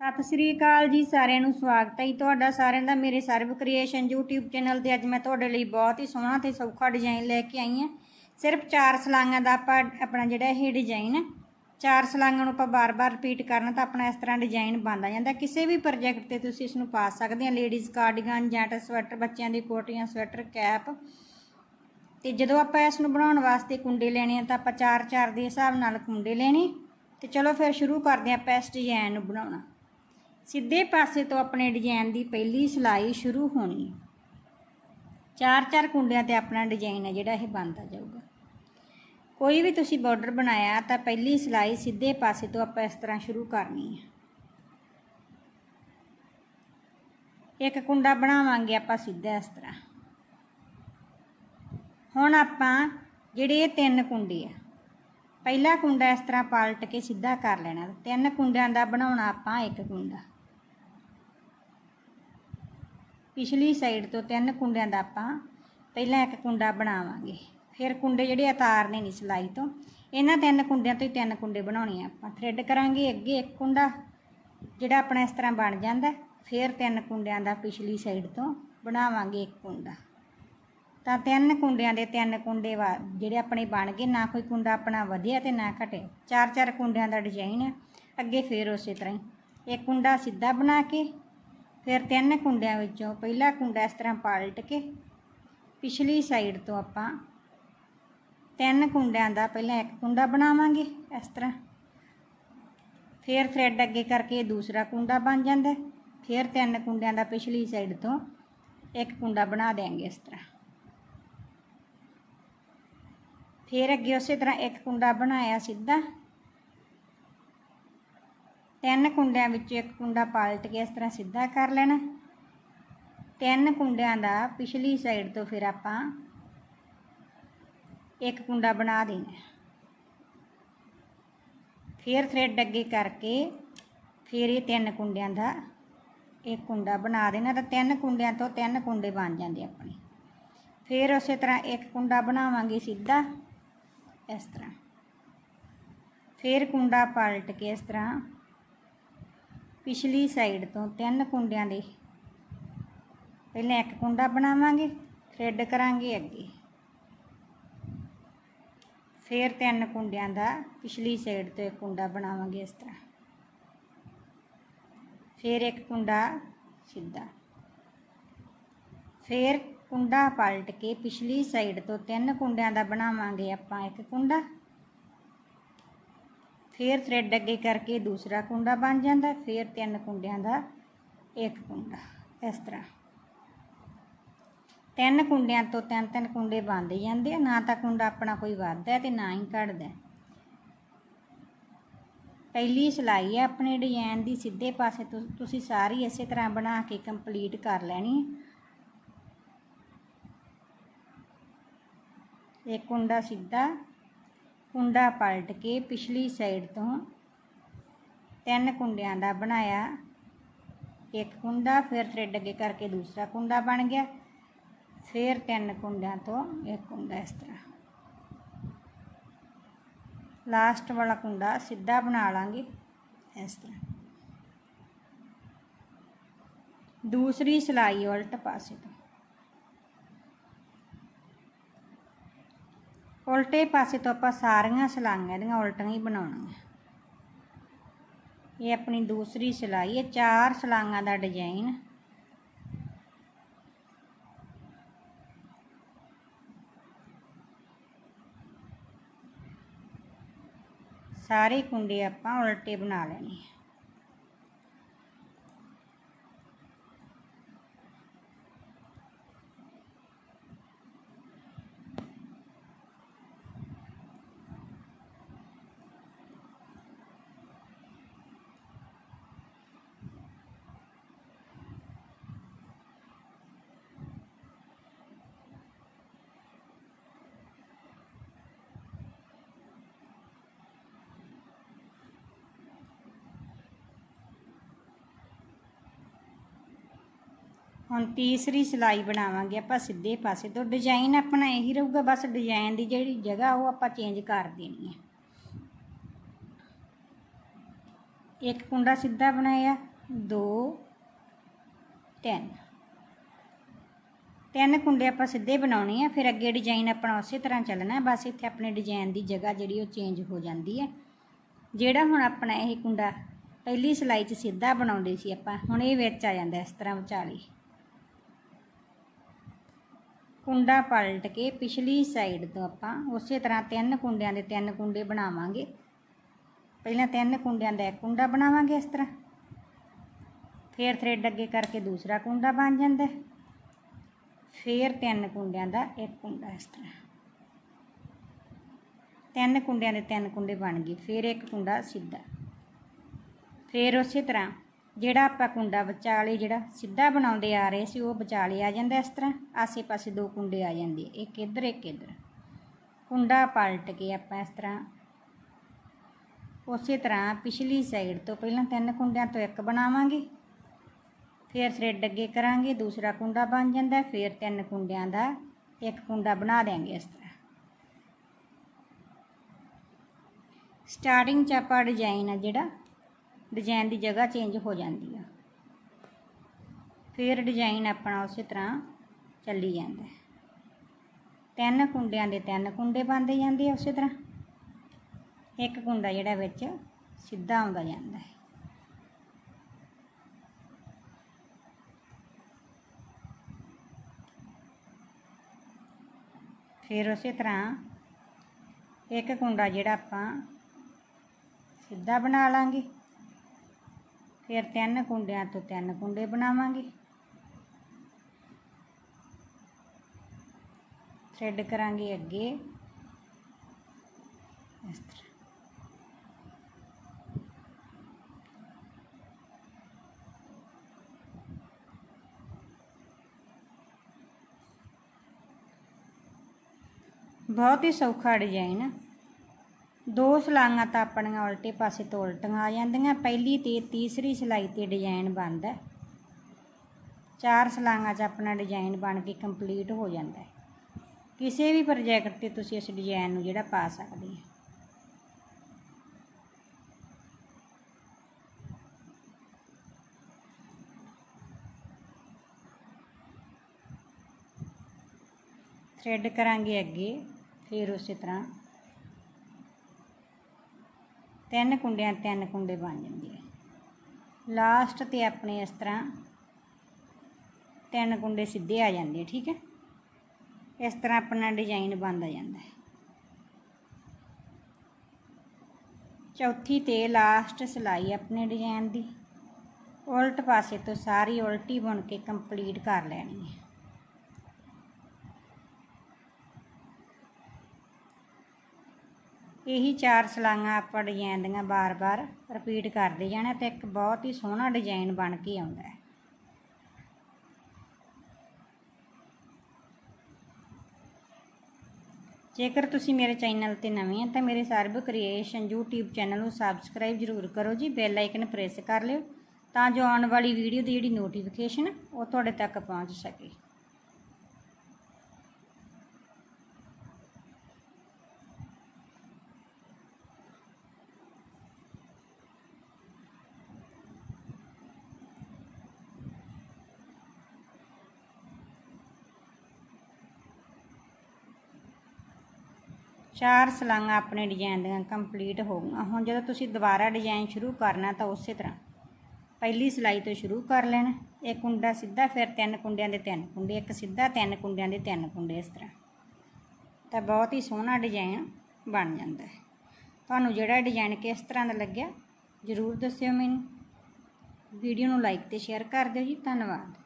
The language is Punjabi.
ਸਤਿ ਸ੍ਰੀ ਅਕਾਲ ਜੀ, ਸਾਰਿਆਂ ਨੂੰ ਸਵਾਗਤ ਹੈ ਜੀ ਤੁਹਾਡਾ, ਸਾਰਿਆਂ ਦਾ ਮੇਰੇ ਸਰਵ ਕ੍ਰੀਏਸ਼ਨ YouTube ਚੈਨਲ ਤੇ ਅੱਜ ਮੈਂ ਤੁਹਾਡੇ ਲਈ ਬਹੁਤ ਹੀ ਸੋਹਣਾ ਤੇ ਸੌਖਾ ਡਿਜ਼ਾਈਨ ਲੈ ਕੇ ਆਈ ਹਾਂ। ਸਿਰਫ ਚਾਰ ਸਲਾਈਆਂ ਦਾ ਆਪਾਂ ਆਪਣਾ ਜਿਹੜਾ ਇਹ ਡਿਜ਼ਾਈਨ ਚਾਰ ਸਲਾਈਆਂ ਨੂੰ ਆਪਾਂ ਬਾਰ-ਬਾਰ ਰਿਪੀਟ ਕਰਨਾ ਤਾਂ ਆਪਣਾ ਇਸ ਤਰ੍ਹਾਂ ਡਿਜ਼ਾਈਨ ਬਣਦਾ ਜਾਂਦਾ। ਕਿਸੇ ਵੀ ਪ੍ਰੋਜੈਕਟ ਤੇ ਤੁਸੀਂ ਇਸ ਨੂੰ ਪਾ ਸਕਦੇ ਆ ਲੇਡੀਜ਼ ਕਾਰਡੀਗਨ ਜੈਂਟ ਸਵੈਟਰ ਬੱਚਿਆਂ ਦੀ ਕੋਟੀਆਂ ਸਵੈਟਰ ਕੈਪ ਤੇ ਜਦੋਂ ਆਪਾਂ ਇਸ ਨੂੰ ਬਣਾਉਣ ਵਾਸਤੇ ਕੁੰਡੇ ਲੈਣੇ ਆ ਤਾਂ ਆਪਾਂ ਚਾਰ ਚਾਰ ਦੇ ਹਿਸਾਬ ਨਾਲ ਕੁੰਡੇ ਲੈਣੇ। ਤੇ ਚਲੋ ਫਿਰ ਸ਼ੁਰੂ ਕਰਦੇ ਹਾਂ ਆਪਾਂ ਇਸ ਡਿਜ਼ਾਈਨ ਨੂੰ ਬਣਾਉਣਾ। ਸਿੱਧੇ ਪਾਸੇ ਤੋਂ ਆਪਣੇ ਡਿਜ਼ਾਈਨ ਦੀ ਪਹਿਲੀ ਸਿਲਾਈ ਸ਼ੁਰੂ ਹੋਣੀ ਹੈ। ਚਾਰ ਚਾਰ ਕੁੰਡਿਆਂ ਤੇ ਆਪਣਾ ਡਿਜ਼ਾਈਨ ਹੈ ਜਿਹੜਾ ਇਹ ਬਣਦਾ ਜਾਊਗਾ। ਕੋਈ ਵੀ ਤੁਸੀਂ ਬਾਰਡਰ ਬਣਾਇਆ ਤਾਂ ਪਹਿਲੀ ਸਿਲਾਈ ਸਿੱਧੇ ਪਾਸੇ ਤੋਂ ਆਪਾਂ ਇਸ ਤਰ੍ਹਾਂ ਸ਼ੁਰੂ ਕਰਨੀ ਹੈ। ਇੱਕ ਕੁੰਡਾ ਬਣਾਵਾਂਗੇ ਆਪਾਂ ਸਿੱਧਾ ਇਸ ਤਰ੍ਹਾਂ। ਹੁਣ ਆਪਾਂ ਜਿਹੜੇ ਇਹ ਤਿੰਨ ਕੁੰਡੇ ਆ, ਪਹਿਲਾ ਕੁੰਡਾ ਇਸ ਤਰ੍ਹਾਂ ਪਲਟ ਕੇ ਸਿੱਧਾ ਕਰ ਲੈਣਾ। ਤਿੰਨ ਕੁੰਡਿਆਂ ਦਾ ਬਣਾਉਣਾ ਆਪਾਂ ਇੱਕ ਕੁੰਡਾ। ਪਿਛਲੀ ਸਾਈਡ ਤੋਂ ਤਿੰਨ ਕੁੰਡਿਆਂ ਦਾ ਆਪਾਂ ਪਹਿਲਾਂ ਇੱਕ ਕੁੰਡਾ ਬਣਾਵਾਂਗੇ। ਫਿਰ ਕੁੰਡੇ ਜਿਹੜੇ ਉਤਾਰਨੇ ਨਹੀਂ ਸਿਲਾਈ ਤੋਂ। ਇਹਨਾਂ ਤਿੰਨ ਕੁੰਡਿਆਂ ਤੋਂ ਹੀ ਤਿੰਨ ਕੁੰਡੇ ਬਣਾਉਣੇ ਆ ਆਪਾਂ। ਥ੍ਰੈਡ ਕਰਾਂਗੇ ਅੱਗੇ ਇੱਕ ਕੁੰਡਾ, ਜਿਹੜਾ ਆਪਣਾ ਇਸ ਤਰ੍ਹਾਂ ਬਣ ਜਾਂਦਾ। ਫਿਰ ਤਿੰਨ ਕੁੰਡਿਆਂ ਦਾ ਪਿਛਲੀ ਸਾਈਡ ਤੋਂ ਬਣਾਵਾਂਗੇ ਇੱਕ ਕੁੰਡਾ। ਤਾਂ ਤਿੰਨ ਕੁੰਡਿਆਂ ਦੇ ਤਿੰਨ ਕੁੰਡੇ ਵਾ ਜਿਹੜੇ ਆਪਣੇ ਬਣ ਗਏ। ਨਾ ਕੋਈ ਕੁੰਡਾ ਆਪਣਾ ਵਧਿਆ ਤੇ ਨਾ ਘਟਿਆ। ਚਾਰ ਚਾਰ ਕੁੰਡਿਆਂ ਦਾ ਡਿਜ਼ਾਈਨ ਹੈ ਅੱਗੇ ਫੇਰ ਉਸੇ ਤਰ੍ਹਾਂ ਹੀ। ਇੱਕ ਕੁੰਡਾ ਸਿੱਧਾ ਬਣਾ ਕੇ ਫਿਰ ਤਿੰਨ ਕੁੰਡਿਆਂ ਵਿੱਚੋਂ ਪਹਿਲਾ ਕੁੰਡਾ ਇਸ ਤਰ੍ਹਾਂ ਪਾਲਟ ਕੇ ਪਿਛਲੀ ਸਾਈਡ ਤੋਂ ਆਪਾਂ ਤਿੰਨ ਕੁੰਡਿਆਂ ਦਾ ਪਹਿਲਾਂ ਇੱਕ ਕੁੰਡਾ ਬਣਾਵਾਂਗੇ ਇਸ ਤਰ੍ਹਾਂ। ਫਿਰ ਥ੍ਰੈਡ ਅੱਗੇ ਕਰਕੇ ਦੂਸਰਾ ਕੁੰਡਾ ਬਣ ਜਾਂਦਾ ਫਿਰ ਤਿੰਨ ਕੁੰਡਿਆਂ ਦਾ ਪਿਛਲੀ ਸਾਈਡ ਤੋਂ ਇੱਕ ਕੁੰਡਾ ਬਣਾ ਦੇਾਂਗੇ ਇਸ ਤਰ੍ਹਾਂ। ਫਿਰ ਅੱਗੇ ਉਸੇ ਤਰ੍ਹਾਂ ਇੱਕ ਕੁੰਡਾ ਬਣਾਇਆ ਸਿੱਧਾ। ਤਿੰਨ ਕੁੰਡਿਆਂ ਵਿੱਚੋਂ ਇੱਕ ਕੁੰਡਾ ਪਾਲਟ ਕੇ ਇਸ ਤਰ੍ਹਾਂ ਸਿੱਧਾ ਕਰ ਲੈਣਾ। ਤਿੰਨ ਕੁੰਡਿਆਂ ਦਾ ਪਿਛਲੀ ਸਾਈਡ ਤੋਂ ਫਿਰ ਆਪਾਂ ਇੱਕ ਕੁੰਡਾ ਬਣਾ ਦੇਣਾ। ਫਿਰ ਥ੍ਰੈਡ ਅੱਗੇ ਕਰਕੇ ਫਿਰ ਇਹ ਤਿੰਨ ਕੁੰਡਿਆਂ ਦਾ ਇੱਕ ਕੁੰਡਾ ਬਣਾ ਦੇਣਾ ਤਾਂ ਤਿੰਨ ਕੁੰਡਿਆਂ ਤੋਂ ਤਿੰਨ ਕੁੰਡੇ ਬਣ ਜਾਂਦੇ ਆਪਣੇ। ਫਿਰ ਉਸੇ ਤਰ੍ਹਾਂ ਇੱਕ ਕੁੰਡਾ ਬਣਾਵਾਂਗੇ ਸਿੱਧਾ ਇਸ ਤਰ੍ਹਾਂ। ਫਿਰ ਕੁੰਡਾ ਪਲਟ ਕੇ ਇਸ ਤਰ੍ਹਾਂ ਪਿਛਲੀ ਸਾਈਡ ਤੋਂ ਤਿੰਨ ਕੁੰਡਿਆਂ ਦੇ। ਪਹਿਲਾਂ ਇੱਕ ਕੁੰਡਾ ਬਣਾਵਾਂਗੇ, ਥ੍ਰੈਡ ਕਰਾਂਗੇ ਅੱਗੇ। ਫਿਰ ਤਿੰਨ ਕੁੰਡਿਆਂ ਦਾ ਪਿਛਲੀ ਸਾਈਡ ਤੋਂ ਇੱਕ ਕੁੰਡਾ ਬਣਾਵਾਂਗੇ ਇਸ ਤਰ੍ਹਾਂ। ਫਿਰ ਇੱਕ ਕੁੰਡਾ ਸਿੱਧਾ। ਫਿਰ ਕੁੰਡਾ ਪਲਟ ਕੇ ਪਿਛਲੀ ਸਾਈਡ ਤੋਂ ਤਿੰਨ ਕੁੰਡਿਆਂ ਦਾ ਬਣਾਵਾਂਗੇ ਆਪਾਂ ਇੱਕ ਕੁੰਡਾ। ਫਿਰ ਥ੍ਰੈਡ ਅੱਗੇ ਕਰਕੇ ਦੂਸਰਾ ਕੁੰਡਾ ਬਣ ਜਾਂਦਾ, ਫਿਰ ਤਿੰਨ ਕੁੰਡਿਆਂ ਦਾ ਇੱਕ ਕੁੰਡਾ, ਇਸ ਤਰ੍ਹਾਂ। ਤਿੰਨ ਕੁੰਡਿਆਂ ਤੋਂ ਤਿੰਨ ਤਿੰਨ ਕੁੰਡੇ ਬਣਦੇ ਜਾਂਦੇ ਆ, ਨਾ ਤਾਂ ਕੁੰਡਾ ਆਪਣਾ ਕੋਈ ਵੱਧਦਾ ਤੇ ਨਾ ਹੀ ਘਟਦਾ। ਪਹਿਲੀ ਸਿਲਾਈ ਹੈ ਆਪਣੇ ਡਿਜ਼ਾਈਨ ਦੀ, ਸਿੱਧੇ ਪਾਸੇ ਤੋਂ, ਤੁਸੀਂ ਸਾਰੀ ਇਸੇ ਤਰ੍ਹਾਂ ਬਣਾ ਕੇ ਕੰਪਲੀਟ ਕਰ ਲੈਣੀ ਹੈ ਇੱਕ ਕੁੰਡਾ ਸਿੱਧਾ ਕੁੰਡਾ ਪਲਟ ਕੇ ਪਿਛਲੀ ਸਾਈਡ ਤੋਂ ਤਿੰਨ ਕੁੰਡਿਆਂ ਦਾ ਬਣਾਇਆ। ਇੱਕ ਕੁੰਡਾ, ਫਿਰ ਥ੍ਰੈਡ ਅੱਗੇ ਕਰਕੇ ਦੂਸਰਾ ਕੁੰਡਾ ਬਣ ਗਿਆ। ਫਿਰ ਤਿੰਨ ਕੁੰਡਿਆਂ ਤੋਂ ਇੱਕ ਕੁੰਡਾ ਇਸ ਤਰ੍ਹਾਂ। ਲਾਸਟ ਵਾਲਾ ਕੁੰਡਾ ਸਿੱਧਾ ਬਣਾ ਲਾਂਗੇ ਇਸ ਤਰ੍ਹਾਂ। ਦੂਸਰੀ ਸਿਲਾਈ ਉਲਟ ਪਾਸੇ ਤੋਂ। ਉਲਟੇ ਪਾਸੇ ਤੋਂ ਆਪਾਂ ਸਾਰੀਆਂ ਸਲਾਈਆਂ ਇਹਦੀਆਂ ਉਲਟੀਆਂ ਹੀ ਬਣਾਉਣੀਆਂ। ਇਹ ਆਪਣੀ ਦੂਸਰੀ ਸਿਲਾਈ ਹੈ, ਚਾਰ ਸਲਾਈਆਂ ਦਾ ਡਿਜ਼ਾਈਨ ਸਾਰੇ ਕੁੰਡੇ ਆਪਾਂ ਉਲਟੇ ਬਣਾ ਲੈਣੇ ਆ ਹੁਣ ਤੀਸਰੀ ਸਿਲਾਈ ਬਣਾਵਾਂਗੇ ਆਪਾਂ ਸਿੱਧੇ ਪਾਸੇ ਤੋਂ। ਡਿਜ਼ਾਈਨ ਆਪਣਾ ਇਹੀ ਰਹੂਗਾ, ਬਸ ਡਿਜ਼ਾਈਨ ਦੀ ਜਿਹੜੀ ਜਗ੍ਹਾ ਉਹ ਆਪਾਂ ਚੇਂਜ ਕਰ ਦੇਣੀ ਹੈ। ਇੱਕ ਕੁੰਡਾ ਸਿੱਧਾ ਬਣਾਇਆ 2 3 ਤਿੰਨ ਕੁੰਡੇ ਆਪਾਂ ਸਿੱਧੇ ਬਣਾਉਣੇ ਆ, ਫਿਰ ਅੱਗੇ ਡਿਜ਼ਾਈਨ ਆਪਣਾ ਉਸੇ ਤਰ੍ਹਾਂ ਚੱਲਣਾ, ਬਸ ਇੱਥੇ ਆਪਣੇ ਡਿਜ਼ਾਈਨ ਦੀ ਜਗ੍ਹਾ ਜਿਹੜੀ ਉਹ ਚੇਂਜ ਹੋ ਜਾਂਦੀ ਹੈ। ਜਿਹੜਾ ਹੁਣ ਆਪਣਾ ਇਹ ਕੁੰਡਾ ਪਹਿਲੀ ਸਿਲਾਈ 'ਚ ਸਿੱਧਾ ਬਣਾਉਂਦੇ ਸੀ ਆਪਾਂ, ਹੁਣ ਇਹ ਵਿੱਚ ਆ ਜਾਂਦਾ ਇਸ ਤਰ੍ਹਾਂ ਵਿਚਾਲੀ। ਕੁੰਡਾ ਪਲਟ ਕੇ ਪਿਛਲੀ ਸਾਈਡ ਤੋਂ ਆਪਾਂ ਉਸੇ ਤਰ੍ਹਾਂ ਤਿੰਨ ਕੁੰਡਿਆਂ ਦੇ ਤਿੰਨ ਕੁੰਡੇ ਬਣਾਵਾਂਗੇ। ਪਹਿਲਾਂ ਤਿੰਨ ਕੁੰਡਿਆਂ ਦਾ ਇੱਕ ਕੁੰਡਾ ਬਣਾਵਾਂਗੇ ਇਸ ਤਰ੍ਹਾਂ। ਫਿਰ ਥ੍ਰੈਡ ਅੱਗੇ ਕਰਕੇ ਦੂਸਰਾ ਕੁੰਡਾ ਬਣ ਜਾਂਦਾ ਹੈ। ਫਿਰ ਤਿੰਨ ਕੁੰਡਿਆਂ ਦਾ ਇੱਕ ਕੁੰਡਾ ਇਸ ਤਰ੍ਹਾਂ। ਤਿੰਨ ਕੁੰਡਿਆਂ ਦੇ ਤਿੰਨ ਕੁੰਡੇ ਬਣ ਗਏ, ਫਿਰ ਇੱਕ ਕੁੰਡਾ ਸਿੱਧਾ। ਫਿਰ ਉਸੇ ਤਰ੍ਹਾਂ ਜਿਹੜਾ ਆਪਾਂ ਕੁੰਡਾ ਵਿਚਾਲੇ ਜਿਹੜਾ ਸਿੱਧਾ ਬਣਾਉਂਦੇ ਆ ਰਹੇ ਸੀ, ਉਹ ਵਿਚਾਲੇ ਆ ਜਾਂਦਾ ਇਸ ਤਰ੍ਹਾਂ। ਆਸੇ-ਪਾਸੇ ਦੋ ਕੁੰਡੇ ਆ ਜਾਂਦੇ, ਇੱਕ ਇੱਧਰ ਇੱਕ ਇੱਧਰ। ਕੁੰਡਾ ਪਲਟ ਕੇ ਆਪਾਂ ਇਸ ਤਰ੍ਹਾਂ ਉਸੇ ਤਰ੍ਹਾਂ ਪਿਛਲੀ ਸਾਈਡ ਤੋਂ ਪਹਿਲਾਂ ਤਿੰਨ ਕੁੰਡਿਆਂ ਤੋਂ ਇੱਕ ਬਣਾਵਾਂਗੇ। ਫਿਰ ਥ੍ਰੈਡ ਅੱਗੇ ਕਰਾਂਗੇ, ਦੂਸਰਾ ਕੁੰਡਾ ਬਣ ਜਾਂਦਾ, ਫਿਰ ਤਿੰਨ ਕੁੰਡਿਆਂ ਦਾ ਇੱਕ ਕੁੰਡਾ ਬਣਾ ਦਿਆਂਗੇ ਇਸ ਤਰ੍ਹਾਂ। ਸਟਾਰਟਿੰਗ ਚ ਆਪਾਂ ਡਿਜ਼ਾਈਨ ਆ ਜਿਹੜਾ ਡਿਜ਼ਾਈਨ ਦੀ ਜਗ੍ਹਾ ਚੇਂਜ ਹੋ ਜਾਂਦੀ ਆ। ਫਿਰ ਡਿਜ਼ਾਈਨ ਆਪਣਾ ਉਸੇ ਤਰ੍ਹਾਂ ਚੱਲੀ ਜਾਂਦਾ ਤਿੰਨ ਕੁੰਡਿਆਂ ਦੇ ਤਿੰਨ ਕੁੰਡੇ ਬਣਦੇ ਜਾਂਦੇ ਆ ਉਸੇ ਤਰ੍ਹਾਂ। ਇੱਕ ਕੁੰਡਾ ਜਿਹੜਾ ਵਿੱਚ ਸਿੱਧਾ ਆਉਂਦਾ ਜਾਂਦਾ ਹੈ। ਫਿਰ ਉਸੇ ਤਰ੍ਹਾਂ ਇੱਕ ਕੁੰਡਾ ਜਿਹੜਾ ਆਪਾਂ ਸਿੱਧਾ ਬਣਾ ਲਾਂਗੇ। ਫਿਰ ਤਿੰਨ ਕੁੰਡਿਆਂ ਤੋਂ ਤਿੰਨ ਕੁੰਡੇ ਬਣਾਵਾਂਗੇ ਥ੍ਰੈਡ ਕਰਾਂਗੇ ਅੱਗੇ ਇਸ ਤਰ੍ਹਾਂ ਬਹੁਤ ਹੀ ਸੌਖਾ ਡਿਜ਼ਾਈਨ ਆ ਦੋ ਸਲਾਈਆਂ ਤਾਂ ਆਪਣੀਆਂ ਉਲਟੇ ਪਾਸੇ ਤੋਂ ਉਲਟੀਆਂ ਆ ਜਾਂਦੀਆਂ। ਪਹਿਲੀ ਤੇ ਤੀਸਰੀ ਸਲਾਈ ਤੇ ਡਿਜ਼ਾਈਨ ਬਣਦਾ ਚਾਰ ਸਲਾਈਆਂ 'ਚ ਆਪਣਾ ਡਿਜ਼ਾਈਨ ਬਣ ਕੇ ਕੰਪਲੀਟ ਹੋ ਜਾਂਦਾ ਹੈ। ਕਿਸੇ ਵੀ ਪ੍ਰੋਜੈਕਟ ਤੇ ਤੁਸੀਂ ਇਸ ਡਿਜ਼ਾਈਨ ਨੂੰ ਜਿਹੜਾ ਪਾ ਸਕਦੇ ਹੋ। ਥਰੈਡ ਕਰਾਂਗੇ ਅੱਗੇ, ਫਿਰ ਉਸੇ ਤਰ੍ਹਾਂ ਤਿੰਨ ਕੁੰਡਿਆਂ ਤਿੰਨ ਕੁੰਡੇ ਬਣ ਜਾਂਦੇ ਆ। ਲਾਸਟ ਤੇ ਆਪਣੇ ਇਸ ਤਰ੍ਹਾਂ ਤਿੰਨ ਕੁੰਡੇ ਸਿੱਧੇ ਆ ਜਾਂਦੇ ਠੀਕ ਹੈ? ਇਸ ਤਰ੍ਹਾਂ ਆਪਣਾ ਡਿਜ਼ਾਈਨ ਬਣਦਾ ਜਾਂਦਾ ਹੈ। ਚੌਥੀ ਤੇ ਲਾਸਟ ਸਿਲਾਈ ਆਪਣੇ ਡਿਜ਼ਾਈਨ ਦੀ। ਉਲਟ ਪਾਸੇ ਤੋਂ ਸਾਰੀ ਉਲਟੀ ਬੁਣ ਕੇ ਕੰਪਲੀਟ ਕਰ ਲੈਣੀ ਹੈ। ਇਹੀ ਚਾਰ ਸਲਾਈਆਂ ਆਪਾਂ ਡਿਜ਼ਾਈਨ ਦੀਆਂ ਬਾਰ-ਬਾਰ ਰਿਪੀਟ ਕਰਦੇ ਜਾਣਾ ਤੇ ਇੱਕ ਬਹੁਤ ਹੀ ਸੋਹਣਾ ਡਿਜ਼ਾਈਨ ਬਣ ਕੇ ਆਉਂਦਾ ਹੈ। ਜੇਕਰ ਤੁਸੀਂ ਮੇਰੇ ਚੈਨਲ ਤੇ ਨਵੇਂ ਹੋ ਤਾਂ ਮੇਰੇ ਸਰਬ ਕ੍ਰੀਏਸ਼ਨ YouTube ਚੈਨਲ ਨੂੰ ਸਬਸਕ੍ਰਾਈਬ ਜ਼ਰੂਰ ਕਰੋ ਜੀ ਬੈਲ ਆਈਕਨ ਪ੍ਰੈਸ ਕਰ ਲਿਓ ਤਾਂ ਜੋ ਆਉਣ ਵਾਲੀ ਵੀਡੀਓ ਦੀ ਜਿਹੜੀ ਨੋਟੀਫਿਕੇਸ਼ਨ ਉਹ ਤੁਹਾਡੇ ਤੱਕ ਪਹੁੰਚ ਸਕੇ। ਚਾਰ ਸਲਾਈਆਂ ਆਪਣੇ ਡਿਜ਼ਾਈਨ ਦੀਆਂ ਕੰਪਲੀਟ ਹੋ ਗਈਆਂ। ਹੁਣ ਜਦੋਂ ਤੁਸੀਂ ਦੁਬਾਰਾ ਡਿਜ਼ਾਈਨ ਸ਼ੁਰੂ ਕਰਨਾ ਤਾਂ ਉਸੇ ਤਰ੍ਹਾਂ। ਪਹਿਲੀ ਸਿਲਾਈ ਤੋਂ ਸ਼ੁਰੂ ਕਰ ਲੈਣਾ। ਇਹ ਕੁੰਡਾ ਸਿੱਧਾ, ਫਿਰ ਤਿੰਨ ਕੁੰਡਿਆਂ ਦੇ ਤਿੰਨ ਕੁੰਡੇ। ਇੱਕ ਸਿੱਧਾ, ਤਿੰਨ ਕੁੰਡਿਆਂ ਦੇ ਤਿੰਨ ਕੁੰਡੇ ਇਸ ਤਰ੍ਹਾਂ। ਤਾਂ ਬਹੁਤ ਹੀ ਸੋਹਣਾ ਡਿਜ਼ਾਈਨ ਬਣ ਜਾਂਦਾ ਹੈ। ਤੁਹਾਨੂੰ ਜਿਹੜਾ ਡਿਜ਼ਾਈਨ ਕਿਸ ਤਰ੍ਹਾਂ ਦਾ ਲੱਗਿਆ ਜ਼ਰੂਰ ਦੱਸਿਓ ਮੈਨੂੰ। ਵੀਡੀਓ ਨੂੰ ਲਾਈਕ ਤੇ ਸ਼ੇਅਰ ਕਰ ਦਿਓ ਜੀ। ਧੰਨਵਾਦ।